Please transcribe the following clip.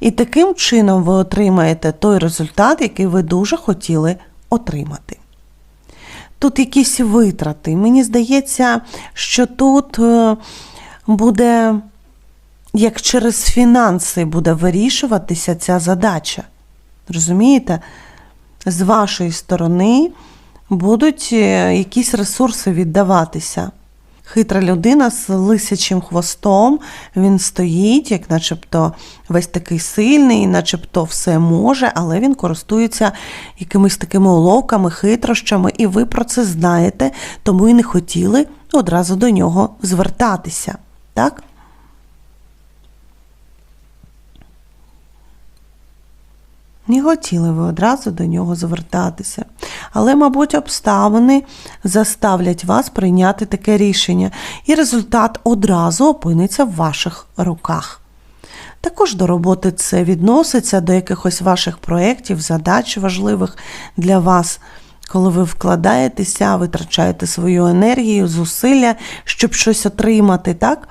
І таким чином ви отримаєте той результат, який ви дуже хотіли отримати. Тут якісь витрати. Мені здається, що тут е, буде, як через фінанси буде вирішуватися ця задача. Розумієте? З вашої сторони будуть е, якісь ресурси віддаватися. Хитра людина з лисячим хвостом, він стоїть, як начебто весь такий сильний, начебто все може, але він користується якимись такими уловками, хитрощами, і ви про це знаєте, тому і не хотіли одразу до нього звертатися. Так? Не хотіли ви одразу до нього звертатися. Але, мабуть, обставини заставлять вас прийняти таке рішення, і результат одразу опиниться в ваших руках. Також до роботи це відноситься до якихось ваших проєктів, задач важливих для вас, коли ви вкладаєтеся, витрачаєте свою енергію, зусилля, щоб щось отримати, так?